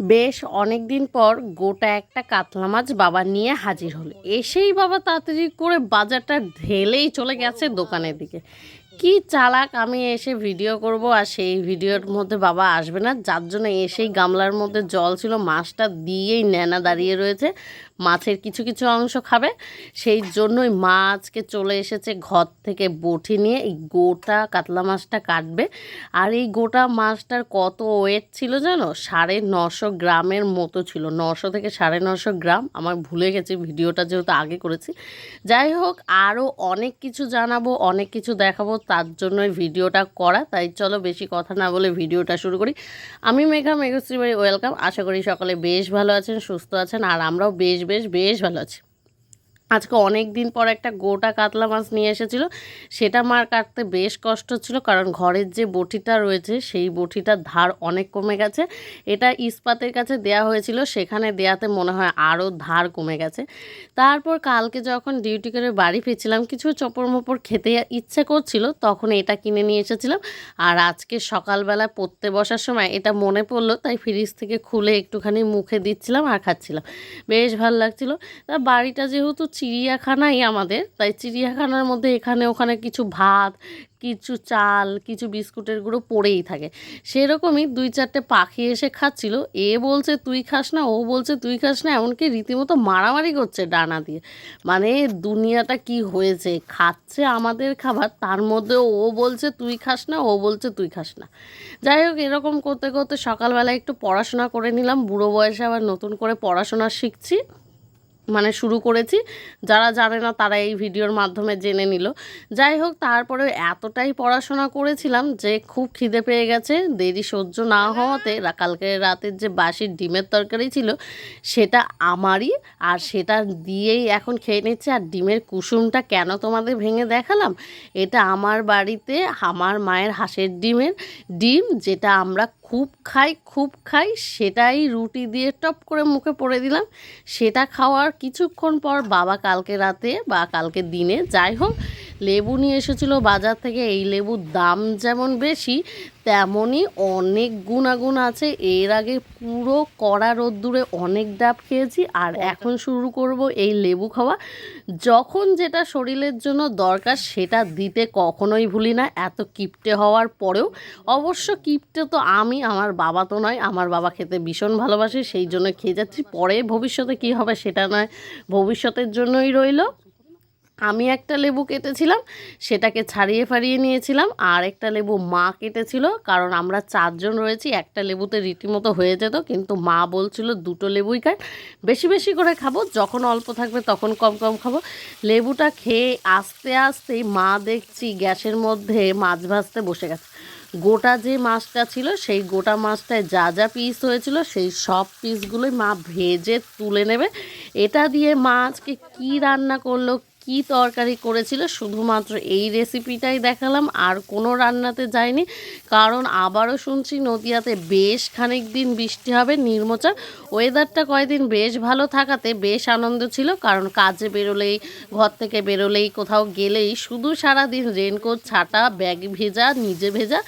বেশ অনেক দিন পর গোটা একটা কাতলা মাছ বাবা নিয়ে হাজির হলো। এসেই বাবা তাড়াতাড়ি করে বাজারটা ঢেলেই চলে গেছে দোকানের দিকে। কি চালাক আমি এসে ভিডিও করব আর সেই ভিডিওর মধ্যে বাবা আসবে না। যার জন্য এসেই গামলার মধ্যে জল ছিল, মাছটা দিয়েই নেনা দাঁড়িয়ে রয়েছে। মাছের কিছু কিছু অংশ খাবে। সেই জন্যই মা আজকে চলে এসেছে ঘর থেকে বটি নিয়ে। এই গোটা কাতলা মাছটা কাটবে। আর এই গোটা মাছটার কত ওয়েট ছিল জানো? সাড়ে নশো গ্রামের মতো ছিল। নশো থেকে সাড়ে নশো গ্রাম। আমার ভুলে গেছি, ভিডিওটা যেহেতু আগে করেছি। যাই হোক, আরও অনেক কিছু জানাব, অনেক কিছু দেখাবো। তার জন্যই ভিডিওটা করা। তাই চলো বেশি কথা না বলে ভিডিওটা শুরু করি। আমি মেঘা মেঘশ্রী বাড়ি ওয়েলকাম। আশা করি সকলে বেশ ভালো আছেন, সুস্থ আছেন। আর আমরাও বেশ বেশ বেশ ভালো আছি। আজকে অনেক দিন পর একটা গোটা কাতলা মাছ নিয়ে এসেছিল। সেটা মার কাটতে বেশ কষ্ট ছিল, কারণ ঘরের যে বটিটা রয়েছে, সেই বটিটার ধার অনেক কমে গেছে। এটা ইস্পাতের কাছে দেয়া হয়েছিল, সেখানে দেয়াতে মনে হয় আরও ধার কমে গেছে। তারপর কালকে যখন ডিউটি করে বাড়ি ফিরছিলাম, কিছু চপর মোপর খেতে ইচ্ছে করছিল, তখন এটা কিনে নিয়ে এসেছিলাম। আর আজকে সকালবেলা পড়তে বসার সময় এটা মনে পড়ল, তাই ফ্রিজ থেকে খুলে একটুখানি মুখে দিচ্ছিলাম আর খাচ্ছিলাম। বেশ ভালো লাগছিল। তা বাড়িটা যেহেতু চিড়িয়াখানাই আমাদের। তাই চিড়িয়াখানার মধ্যে এখানে ওখানে কিছু ভাত, কিছু চাল, কিছু বিস্কুটের গুঁড়ো পড়েই থাকে। সেরকমই দুই চারটে পাখি এসে খাচ্ছিল। এ বলছে, তুই খাস না, ও বলছে, তুই খাস না। এমনকি রীতিমতো মারামারি করছে ডানা দিয়ে। মানে দুনিয়াটা কি হয়েছে? খাচ্ছে আমাদের খাবার, তার মধ্যে ও বলছে, তুই খাস না, ও বলছে, তুই খাস না। যাই হোক, এরকম করতে করতে সকালবেলা একটু পড়াশোনা করে নিলাম। বুড়ো বয়সে আবার নতুন করে পড়াশোনা শিখছি। মানে শুরু করেছি। যারা জানে না তারা এই ভিডিওর মাধ্যমে জেনে নিল। যাই হোক, তারপরে এতটাই পড়াশোনা করেছিলাম যে খুব খিদে পেয়ে গেছে। দেরি সহ্য না হওয়াতে কালকে রাতের যে বাসির ডিমের তরকারি ছিল, সেটা আমারই আর সেটা দিয়েই এখন খেয়ে নিচ্ছে। আর ডিমের কুসুমটা কেন তোমাদের ভেঙে দেখালাম? এটা আমার বাড়িতে, আমার মায়ের হাঁসের ডিমের ডিম, যেটা আমরা খুব খাই খুব খাই, সেটাই রুটি দিয়ে টপ করে মুখে পড়ে দিলাম। সেটা খাওয়ার কিছুক্ষণ পর বাবা কালকে রাতে বা কালকে দিনে, যাই হোক লেবু নিয়ে এসেছিল বাজার থেকে এই লেবুর দাম যেমন বেশি তেমনই অনেক গুণাগুণ আছে। এর আগে পুরো কড়া রোদ্দুরে অনেক ডাব খেয়েছি আর এখন শুরু করব এই লেবু খাওয়া। যখন যেটা শরীরের জন্য দরকার সেটা দিতে কখনোই ভুলি না এত কিপটে হওয়ার পরেও। অবশ্য কিপটে তো আমি আমার বাবা তো নয় আমার বাবা খেতে ভীষণ ভালোবাসে সেই জন্য খেয়ে যাচ্ছি। পরে ভবিষ্যতে কি হবে সেটা নয় ভবিষ্যতের জন্যই রইল। আমি একটা লেবু কেটেছিলাম, সেটাকে ছাড়িয়ে ফাড়িয়ে নিয়েছিলাম, আর একটা লেবু মা কেটেছিল, কারণ আমরা চারজন রয়েছি, একটা লেবুতে রীতিমতো হয়ে যেত, কিন্তু মা বলছিল দুটো লেবুই খাই বেশি বেশি করে খাব, যখন অল্প থাকবে তখন কম কম খাব। লেবুটা খেয়ে আস্তে আস্তেই মা দেখছি গ্যাসের মধ্যে মাছ ভাজতে বসে গেছে। গোটা যে মাছটা ছিল, সেই গোটা মাছটায় যা যা পিস হয়েছিল, সেই সব পিসগুলোই মা ভেজে তুলে নেবে। এটা দিয়ে মা আজকে কী রান্না করল কি তরকারি করেছিল, শুধুমাত্র এই রেসিপিটাই দেখালাম, আর কোনো রান্নাতে যায়নি। কারণ আবারও শুনছি নদিয়াতে বেশ খানিক দিন বৃষ্টি হবে, নির্মচা। ওয়েদারটা কয়েকদিন বেশ ভালো থাকাতে বেশ আনন্দ ছিল, কারণ কাজে বেরোলেই, ঘর থেকে বেরোলেই, কোথাও গেলেই শুধু সারাদিন রেনকোট ছাটা ব্যাগ ভেজা, নিজে ভেজা,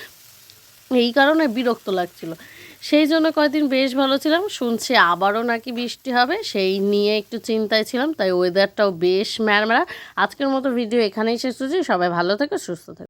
এই কারণে বিরক্ত লাগছিল। সেই জন্য কয়েকদিন বেশ ভালো ছিলাম। শুনছি আবারও নাকি বৃষ্টি হবে, সেই নিয়ে একটু চিন্তায় ছিলাম, তাই ওয়েদারটাও বেশ ম্যারমেরা আজকের মতো ভিডিও এখানেই শেষ হচ্ছে সবাই ভালো থেকো, সুস্থ থেকো।